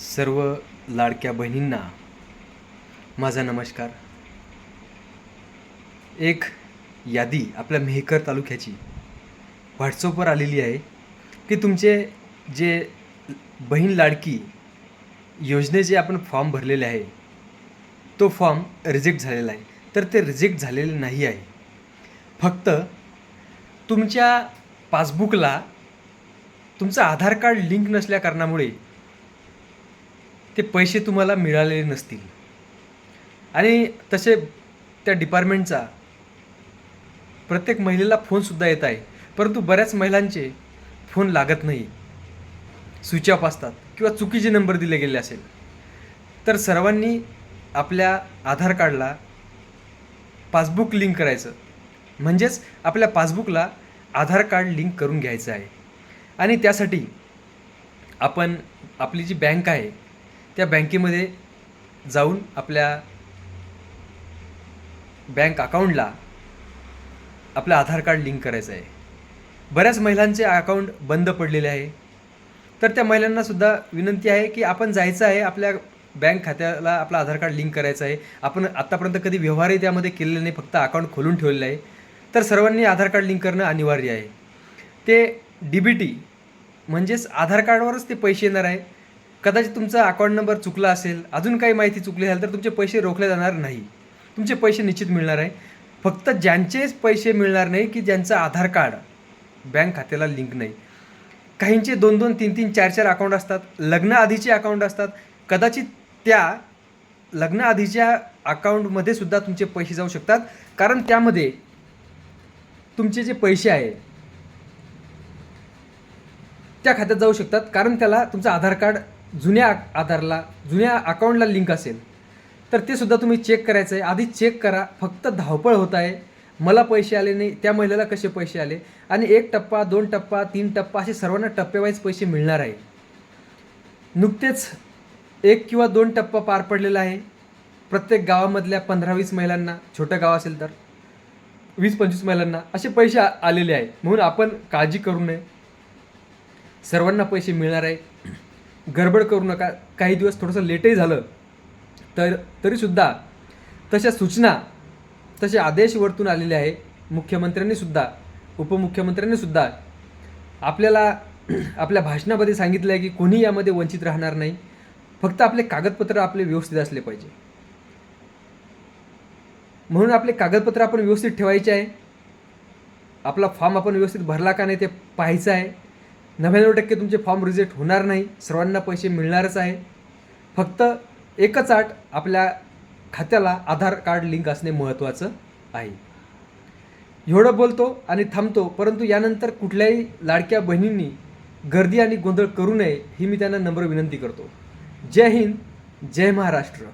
सर्व लाडक्या बहिणींना माझा नमस्कार. एक यादी आपल्या मेहकर तालुक्याची व्हॉट्सअपवर आलेली आहे की तुमचे जे बहीण लाडकी योजनेचे आपण फॉर्म भरलेले आहे तो फॉर्म रिजेक्ट झालेला आहे. तर ते रिजेक्ट झालेले नाही आहे. फक्त तुमच्या पासबुकला तुमचं आधार कार्ड लिंक नसल्या कारणामुळे ते पैसे तुम्हाला मिळालेले नसतील. आणि तसे त्या डिपार्टमेंटचा प्रत्येक महिलेला फोनसुद्धा येत आहे. परंतु बऱ्याच महिलांचे फोन लागत नाही स्विच ऑफ असतात किंवा चुकीचे नंबर दिले गेले असेल. तर सर्वांनी आपल्या आधार कार्डला पासबुक लिंक करायचं. म्हणजेच आपल्या पासबुकला आधार कार्ड लिंक करून घ्यायचं आहे. आणि त्यासाठी आपण आपली जी बँक आहे त्या बँकेमध्ये जाऊन आपल्या बँक अकाउंटला आपलं आधार कार्ड लिंक करायचं आहे. बऱ्याच महिलांचे अकाउंट बंद पडलेले आहे. तर त्या महिलांनासुद्धा विनंती आहे की आपण जायचं आहे आपल्या बँक खात्याला आपलं आधार कार्ड लिंक करायचं आहे. आपण आत्तापर्यंत कधी व्यवहारही त्यामध्ये केलेले नाही फक्त अकाउंट खोलून ठेवलेलं आहे. तर सर्वांनी आधार कार्ड लिंक करणं अनिवार्य आहे. ते डी बी टी म्हणजेच आधार कार्डवरच ते पैसे येणार आहे. कदाचित तुमचा अकाउंट नंबर चुकला असेल अजून काही माहिती चुकली असेल तर तुमचे पैसे रोखले जाणार नाही. तुमचे पैसे निश्चित मिळणार आहे. फक्त ज्यांचेच पैसे मिळणार नाही की ज्यांचं आधार कार्ड बँक खात्याला लिंक नाही. काहींचे दोन दोन तीन तीन चार चार अकाउंट असतात. लग्नाआधीचे अकाउंट असतात. कदाचित त्या लग्नाआधीच्या अकाउंटमध्ये सुद्धा तुमचे पैसे जाऊ शकतात. कारण त्यामध्ये तुमचे जे पैसे आहे त्या खात्यात जाऊ शकतात. कारण त्याला तुमचं आधार कार्ड जुन्या आधारला जुन्या अकाउंटला लिंक असेल तर ते सुद्धा तुम्ही चेक करायचं आहे. आधी चेक करा. फक्त धावपळ होत आहे. मला पैसे आले नाही. त्या महिलेला कसे पैसे आले? आणि एक टप्पा दोन टप्पा तीन टप्पा असे सर्वांना टप्पेवाईज पैसे मिळणार आहे. नुकतेच एक किंवा दोन टप्पा पार पडलेला आहे. प्रत्येक गावामधल्या पंधरा वीस महिलांना छोटं गाव असेल तर वीस पंचवीस महिलांना असे पैसे आलेले आहे. म्हणून आपण काळजी करू नये. सर्वांना पैसे मिळणार आहे. गडबड करू नका. काही दिवस थोडंसं लेटही झालं. तर तरीसुद्धा तशा सूचना तसे आदेश वरतून आलेले आहे. मुख्यमंत्र्यांनीसुद्धा उपमुख्यमंत्र्यांनीसुद्धा आपल्याला आपल्या भाषणामध्ये सांगितलं आहे की कोणी यामध्ये वंचित राहणार नाही. फक्त आपले कागदपत्र आपले व्यवस्थित असले पाहिजे. म्हणून आपले कागदपत्र आपण व्यवस्थित ठेवायचे आहे. आपला फॉर्म आपण व्यवस्थित भरला का नाही ते पाहायचं आहे. नव्याण्णव टक्के तुमचे फॉर्म रिजेक्ट होणार नाही. सर्वांना पैसे मिळणारच आहे. फक्त एकच आठ आपल्या खात्याला आधार कार्ड लिंक असणे महत्त्वाचं आहे. एवढं बोलतो आणि थांबतो परंतु यानंतर कुठल्याही लाडक्या बहिणींनी गर्दी आणि गोंधळ करू नये ही मी त्यांना नम्र विनंती करतो. जय हिंद जय महाराष्ट्र.